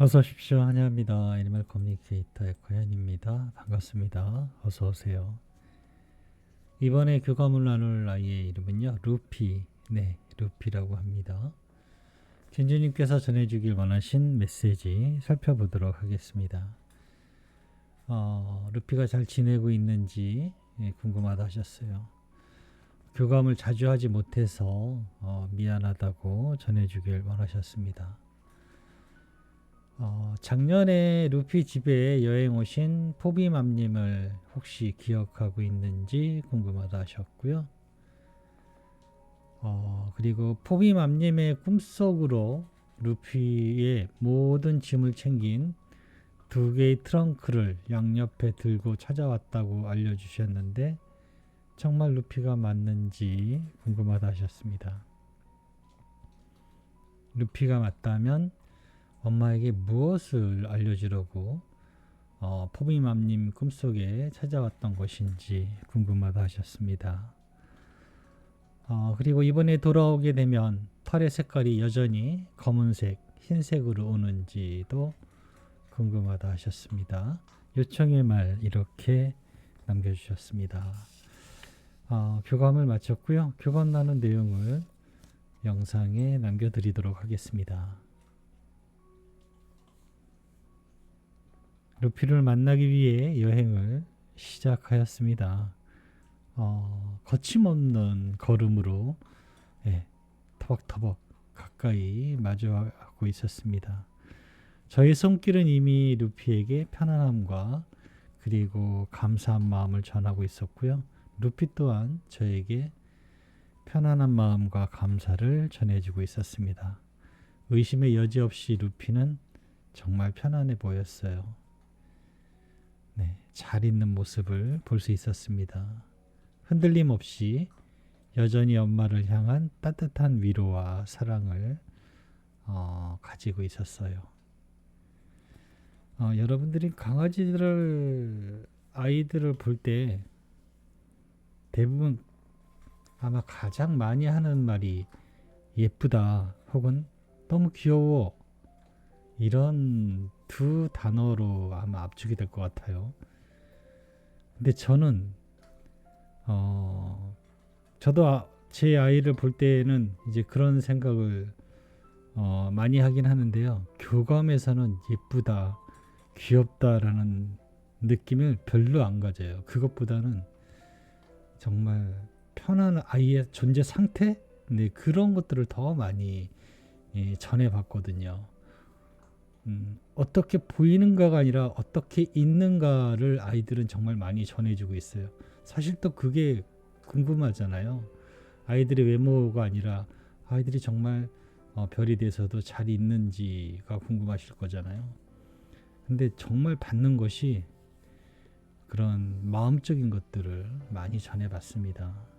어서 오십시오. 환영합니다. 애니멀 커뮤니케이터의 고현입니다. 반갑습니다. 어서 오세요. 이번에 교감을 나눌 아이의 이름은요. 루피. 네, 루피라고 합니다. 견주님께서 전해주길 원하신 메시지 살펴보도록 하겠습니다. 어, 루피가 잘 지내고 있는지 예, 궁금하다 하셨어요. 교감을 자주 하지 못해서 어, 미안하다고 전해주길 원하셨습니다. 어, 작년에 루피 집에 여행 오신 포비맘님을 혹시 기억하고 있는지 궁금하다 하셨고요. 어, 그리고 포비맘님의 꿈속으로 루피의 모든 짐을 챙긴 두 개의 트렁크를 양옆에 들고 찾아왔다고 알려주셨는데 정말 루피가 맞는지 궁금하다 하셨습니다. 루피가 맞다면 엄마에게 무엇을 알려주려고 어, 포비맘님 꿈속에 찾아왔던 것인지 궁금하다 하셨습니다. 어, 그리고 이번에 돌아오게 되면 털의 색깔이 여전히 검은색, 흰색으로 오는지도 궁금하다 하셨습니다. 요청의 말 이렇게 남겨주셨습니다. 어, 교감을 마쳤고요. 교감 나눈 내용을 영상에 남겨드리도록 하겠습니다. 루피를 만나기 위해 여행을 시작하였습니다. 어, 거침없는 걸음으로 예, 터벅터벅 가까이 마주하고 있었습니다. 저의 손길은 이미 루피에게 편안함과 그리고 감사한 마음을 전하고 있었고요. 루피 또한 저에게 편안한 마음과 감사를 전해주고 있었습니다. 의심의 여지 없이 루피는 정말 편안해 보였어요. 네, 잘 있는 모습을 볼 수 있었습니다. 흔들림 없이 여전히 엄마를 향한 따뜻한 위로와 사랑을 어, 가지고 있었어요. 어, 여러분들이 강아지들을 아이들을 볼 때 대부분 아마 가장 많이 하는 말이 예쁘다 혹은 너무 귀여워 이런 두 단어로 아마 압축이 될 것 같아요. 근데 저는 어 저도 아, 제 아이를 볼 때는 이제 그런 생각을 어 많이 하긴 하는데요. 교감에서는 예쁘다, 귀엽다라는 느낌을 별로 안 가져요. 그것보다는 정말 편한 아이의 존재 상태, 네 그런 것들을 더 많이 예, 전해봤거든요. 음, 어떻게 보이는가가 아니라 어떻게 있는가를 아이들은 정말 많이 전해주고 있어요. 사실 또 그게 궁금하잖아요. 아이들의 외모가 아니라 아이들이 정말 어, 별이 돼서도 잘 있는지가 궁금하실 거잖아요. 근데 정말 받는 것이 그런 마음적인 것들을 많이 전해봤습니다.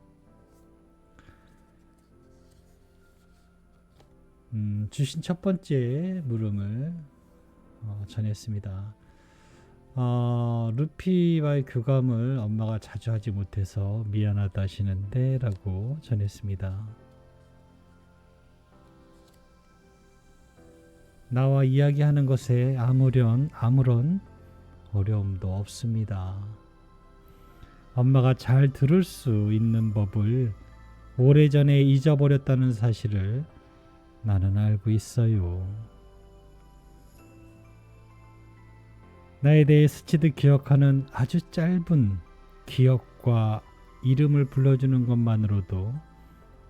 음, 주신 첫 번째 물음을 어, 전했습니다. 어, 루피와의 교감을 엄마가 자주 하지 못해서 미안하다 하시는데 라고 전했습니다. 나와 이야기하는 것에 아무런, 아무런 어려움도 없습니다. 엄마가 잘 들을 수 있는 법을 오래전에 잊어버렸다는 사실을 나는 알고 있어요. 나에 대해 스치듯 기억하는 아주 짧은 기억과 이름을 불러주는 것만으로도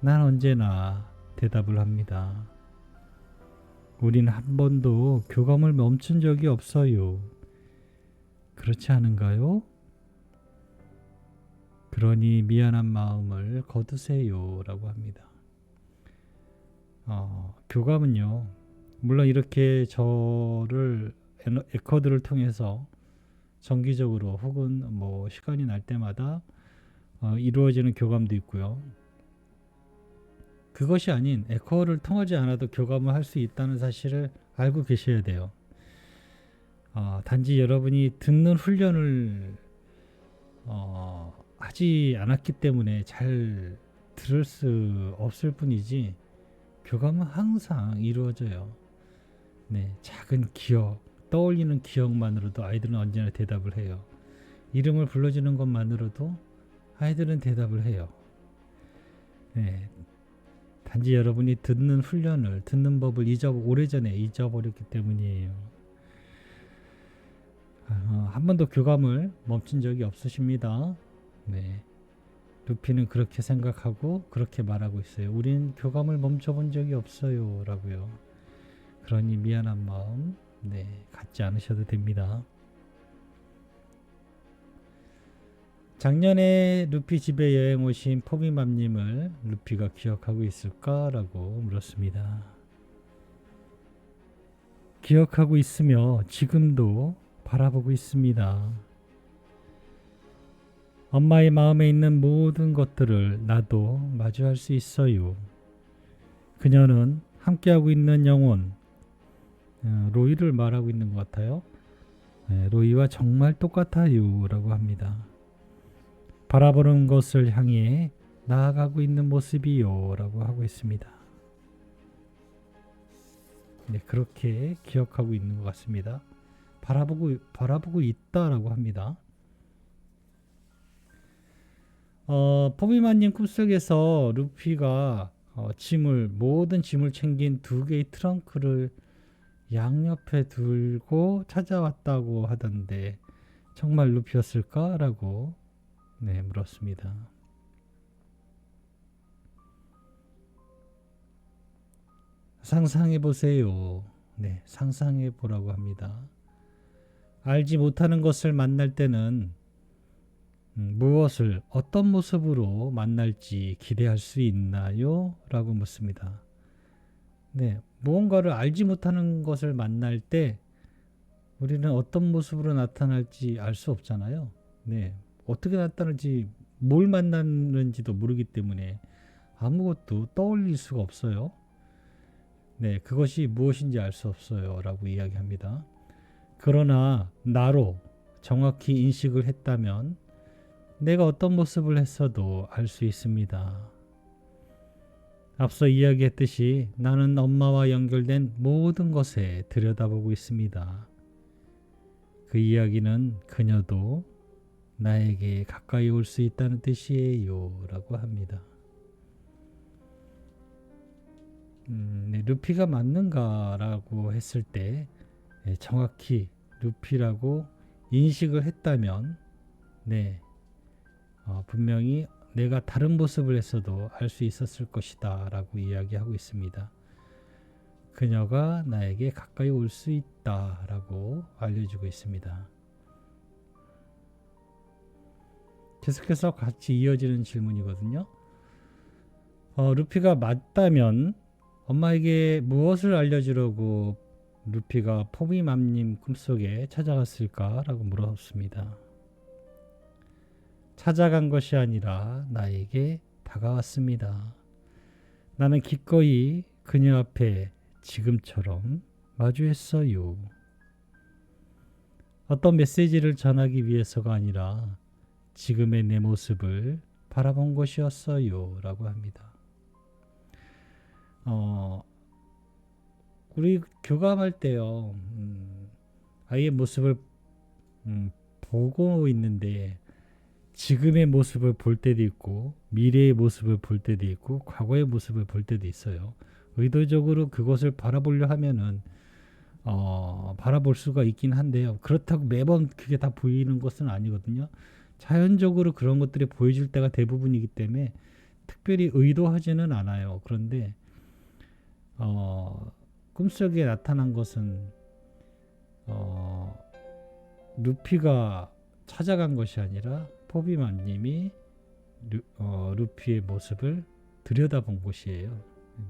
난 언제나 대답을 합니다. 우린 한 번도 교감을 멈춘 적이 없어요. 그렇지 않은가요? 그러니 미안한 마음을 거두세요. 라고 합니다. 어, 교감은요, 물론 이렇게 저를 에커드를 통해서 정기적으로 혹은 뭐 시간이 날 때마다 어, 이루어지는 교감도 있고요. 그것이 아닌 에커를 통하지 않아도 교감을 할 수 있다는 사실을 알고 계셔야 돼요. 어, 단지 여러분이 듣는 훈련을 어, 하지 않았기 때문에 잘 들을 수 없을 뿐이지 교감은 항상 이루어져요. 네, 작은 기억, 떠올리는 기억만으로도 아이들은 언제나 대답을 해요. 이름을 불러주는 것만으로도 아이들은 대답을 해요. 네, 단지 여러분이 듣는 훈련을, 듣는 법을 잊어 오래전에 잊어버렸기 때문이에요. 어, 한 번도 교감을 멈춘 적이 없으십니다. 네. 루피는 그렇게 생각하고 그렇게 말하고 있어요. 우린 교감을 멈춰본 적이 없어요. 라고요. 그러니 미안한 마음, 네, 갖지 않으셔도 됩니다. 작년에 루피 집에 여행 오신 포비맘님을 루피가 기억하고 있을까라고 물었습니다. 기억하고 있으며 지금도 바라보고 있습니다. 엄마의 마음에 있는 모든 것들을 나도 마주할 수 있어요. 그녀는 함께하고 있는 영혼, 어, 로이를 말하고 있는 것 같아요. 네, 로이와 정말 똑같아요. 라고 합니다. 바라보는 것을 향해 나아가고 있는 모습이요. 라고 하고 있습니다. 네, 그렇게 기억하고 있는 것 같습니다. 바라보고, 바라보고 있다라고 합니다. 어, 포비마님 꿈속에서 루피가 어, 짐을 모든 짐을 챙긴 두 개의 트렁크를 양옆에 들고 찾아왔다고 하던데 정말 루피였을까라고 네, 물었습니다. 상상해 보세요. 네, 상상해 보라고 합니다. 알지 못하는 것을 만날 때는 음, 무엇을 어떤 모습으로 만날지 기대할 수 있나요? 라고 묻습니다. 네, 무언가를 알지 못하는 것을 만날 때 우리는 어떤 모습으로 나타날지 알 수 없잖아요. 네, 어떻게 나타날지 뭘 만나는지도 모르기 때문에 아무것도 떠올릴 수가 없어요. 네, 그것이 무엇인지 알 수 없어요. 라고 이야기합니다. 그러나 나로 정확히 인식을 했다면 내가 어떤 모습을 했어도 알 수 있습니다. 앞서 이야기했듯이 나는 엄마와 연결된 모든 것에 들여다보고 있습니다. 그 이야기는 그녀도 나에게 가까이 올 수 있다는 뜻이에요. 라고 합니다. 음, 네, 루피가 맞는가라고 했을 때 네, 정확히 루피라고 인식을 했다면 네, 어, 분명히 내가 다른 모습을 했어도 알 수 있었을 것이다 라고 이야기하고 있습니다. 그녀가 나에게 가까이 올 수 있다 라고 알려주고 있습니다. 계속해서 같이 이어지는 질문이거든요. 어, 루피가 맞다면 엄마에게 무엇을 알려주려고 루피가 포비맘님 꿈속에 찾아갔을까라고 물었습니다. 찾아간 것이 아니라 나에게 다가왔습니다. 나는 기꺼이 그녀 앞에 지금처럼 마주했어요. 어떤 메시지를 전하기 위해서가 아니라 지금의 내 모습을 바라본 것이었어요. 라고 합니다. 어, 우리 교감할 때요, 음, 아이의 모습을 음, 보고 있는데 지금의 모습을 볼 때도 있고 미래의 모습을 볼 때도 있고 과거의 모습을 볼 때도 있어요. 의도적으로 그것을 바라보려 하면은 어, 바라볼 수가 있긴 한데요. 그렇다고 매번 그게 다 보이는 것은 아니거든요. 자연적으로 그런 것들이 보여줄 때가 대부분이기 때문에 특별히 의도하지는 않아요. 그런데 어, 꿈속에 나타난 것은 어, 루피가 찾아간 것이 아니라 포비만님이 루, 어, 루피의 모습을 들여다본 곳이에요. 네.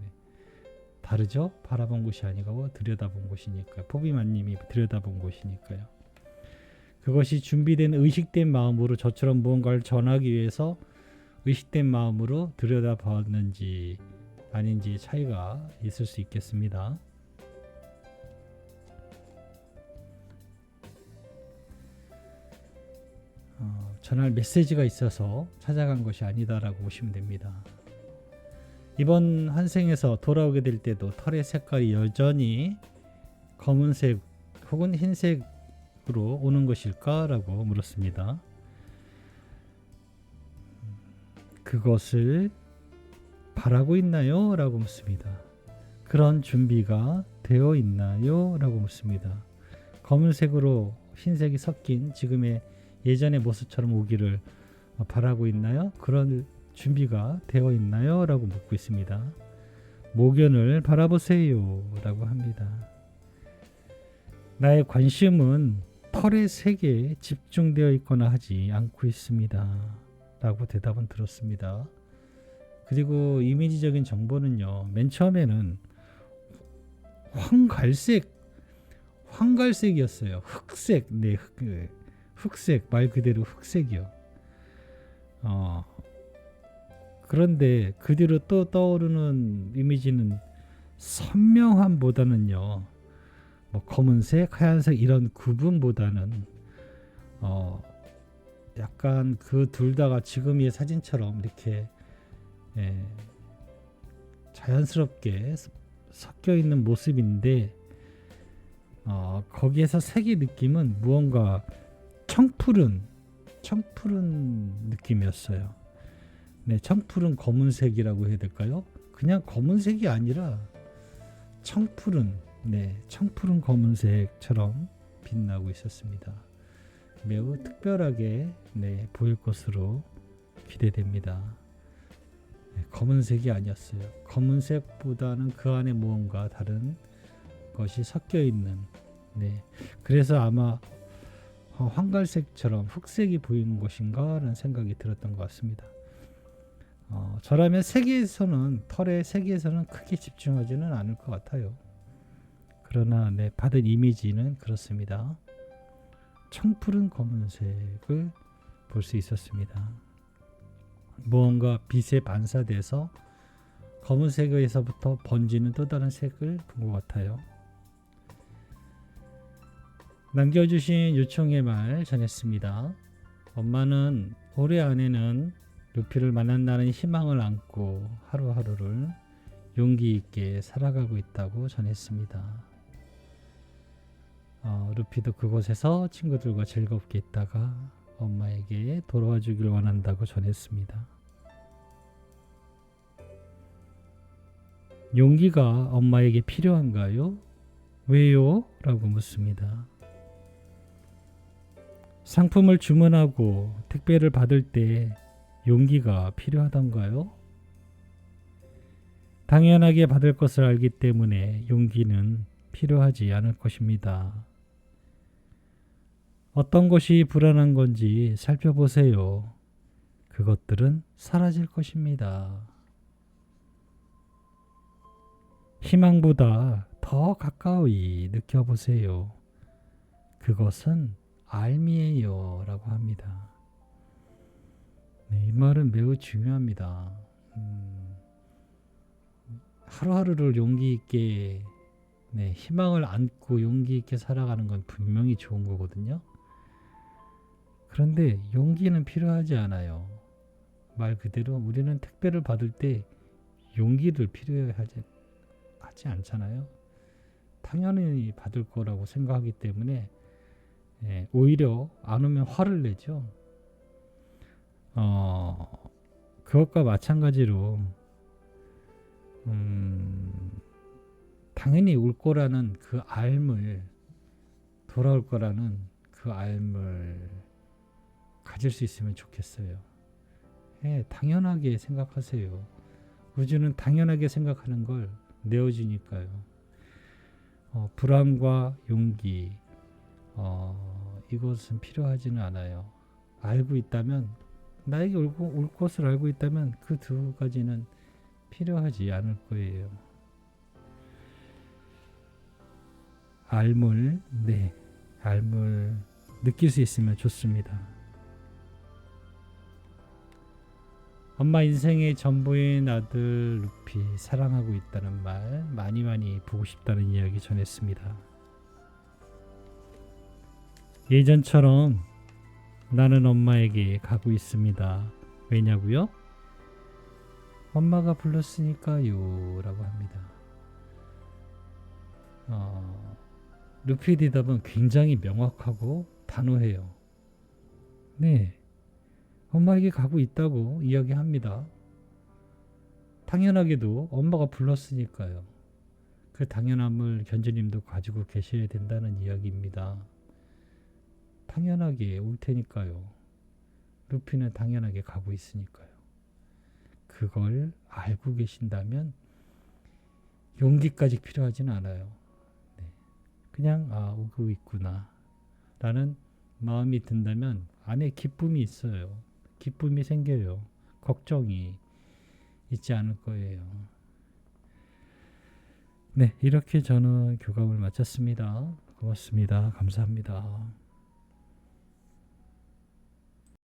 다르죠? 바라본 곳이 아니고 들여다본 곳이니까 포비만님이 들여다본 곳이니까요. 그것이 준비된 의식된 마음으로 저처럼 무언가를 전하기 위해서 의식된 마음으로 들여다봤는지 아닌지 차이가 있을 수 있겠습니다. 전할 메시지가 있어서 찾아간 것이 아니다라고 보시면 됩니다. 이번 환생에서 돌아오게 될 때도 털의 색깔이 여전히 검은색 혹은 흰색으로 오는 것일까라고 물었습니다. 그것을 바라고 있나요? 라고 묻습니다. 그런 준비가 되어 있나요? 라고 묻습니다. 검은색으로 흰색이 섞인 지금의 예전의 모습처럼 오기를 바라고 있나요? 그런 준비가 되어 있나요? 라고 묻고 있습니다. 모견을 바라보세요. 라고 합니다. 나의 관심은 털의 색에 집중되어 있거나 하지 않고 있습니다. 라고 대답은 들었습니다. 그리고 이미지적인 정보는요. 맨 처음에는 황갈색 황갈색이었어요. 흑색. 네, 흑, 그, 흑색 말 그대로 흑색이요. 어. 그런데 그 뒤로 또 떠오르는 이미지는 선명함보다는요. 뭐 검은색, 하얀색 이런 구분보다는 어 약간 그 둘 다가 지금의 사진처럼 이렇게 예, 자연스럽게 서- 섞여 있는 모습인데 어, 거기에서 색의 느낌은 무언가 청푸른 청푸른 느낌이었어요. 네, 청푸른 검은색이라고 해야 될까요? 그냥 검은색이 아니라 청푸른 네, 청푸른 검은색처럼 빛나고 있었습니다. 매우 특별하게 네, 보일 것으로 기대됩니다. 네, 검은색이 아니었어요. 검은색보다는 그 안에 무언가 다른 것이 섞여 있는. 네, 그래서 아마 어, 황갈색처럼 흑색이 보이는 것인가 라는 생각이 들었던 것 같습니다. 어, 저라면 세계에서는 털의 세계에서는 크게 집중하지는 않을 것 같아요. 그러나 네, 받은 이미지는 그렇습니다. 청푸른 검은색을 볼 수 있었습니다. 무언가 빛에 반사돼서 검은색에서부터 번지는 또 다른 색을 본 것 같아요. 남겨주신 요청의 말 전했습니다. 엄마는 올해 안에는 루피를 만난다는 희망을 안고 하루하루를 용기 있게 살아가고 있다고 전했습니다. 어, 루피도 그곳에서 친구들과 즐겁게 있다가 엄마에게 돌아와 주길 원한다고 전했습니다. 용기가 엄마에게 필요한가요? 왜요? 라고 묻습니다. 상품을 주문하고 택배를 받을 때 용기가 필요하던가요? 당연하게 받을 것을 알기 때문에 용기는 필요하지 않을 것입니다. 어떤 것이 불안한 건지 살펴보세요. 그것들은 사라질 것입니다. 희망보다 더 가까이 느껴보세요. 그것은 알미예요. 라고 합니다. 네, 이 말은 매우 중요합니다. 음, 하루하루를 용기 있게 네, 희망을 안고 용기 있게 살아가는 건 분명히 좋은 거거든요. 그런데 용기는 필요하지 않아요. 말 그대로 우리는 택배를 받을 때 용기를 필요하지 하지 않잖아요. 당연히 받을 거라고 생각하기 때문에 예, 오히려 안 오면 화를 내죠. 어, 그것과 마찬가지로 음, 당연히 올 거라는 그 알을 돌아올 거라는 그 알을 가질 수 있으면 좋겠어요. 예, 당연하게 생각하세요. 우주는 당연하게 생각하는 걸 내어주니까요. 어, 불안과 용기, 어, 이것은 필요하지는 않아요. 알고 있다면, 나에게 올, 거- 올 것을 알고 있다면 그 두 가지는 필요하지 않을 거예요. 알물, 네, 알물 느낄 수 있으면 좋습니다. 엄마 인생의 전부인 아들 루피 사랑하고 있다는 말 많이 많이 보고 싶다는 이야기 전했습니다. 예전처럼 나는 엄마에게 가고 있습니다. 왜냐고요? 엄마가 불렀으니까요. 라고 합니다. 어, 루피의 대답은 굉장히 명확하고 단호해요. 네, 엄마에게 가고 있다고 이야기합니다. 당연하게도 엄마가 불렀으니까요. 그 당연함을 견주님도 가지고 계셔야 된다는 이야기입니다. 당연하게 올 테니까요. 루피는 당연하게 가고 있으니까요. 그걸 알고 계신다면 용기까지 필요하진 않아요. 네. 그냥 아 오고 있구나 라는 마음이 든다면 안에 기쁨이 있어요. 기쁨이 생겨요. 걱정이 있지 않을 거예요. 네, 이렇게 저는 교감을 마쳤습니다. 고맙습니다. 감사합니다.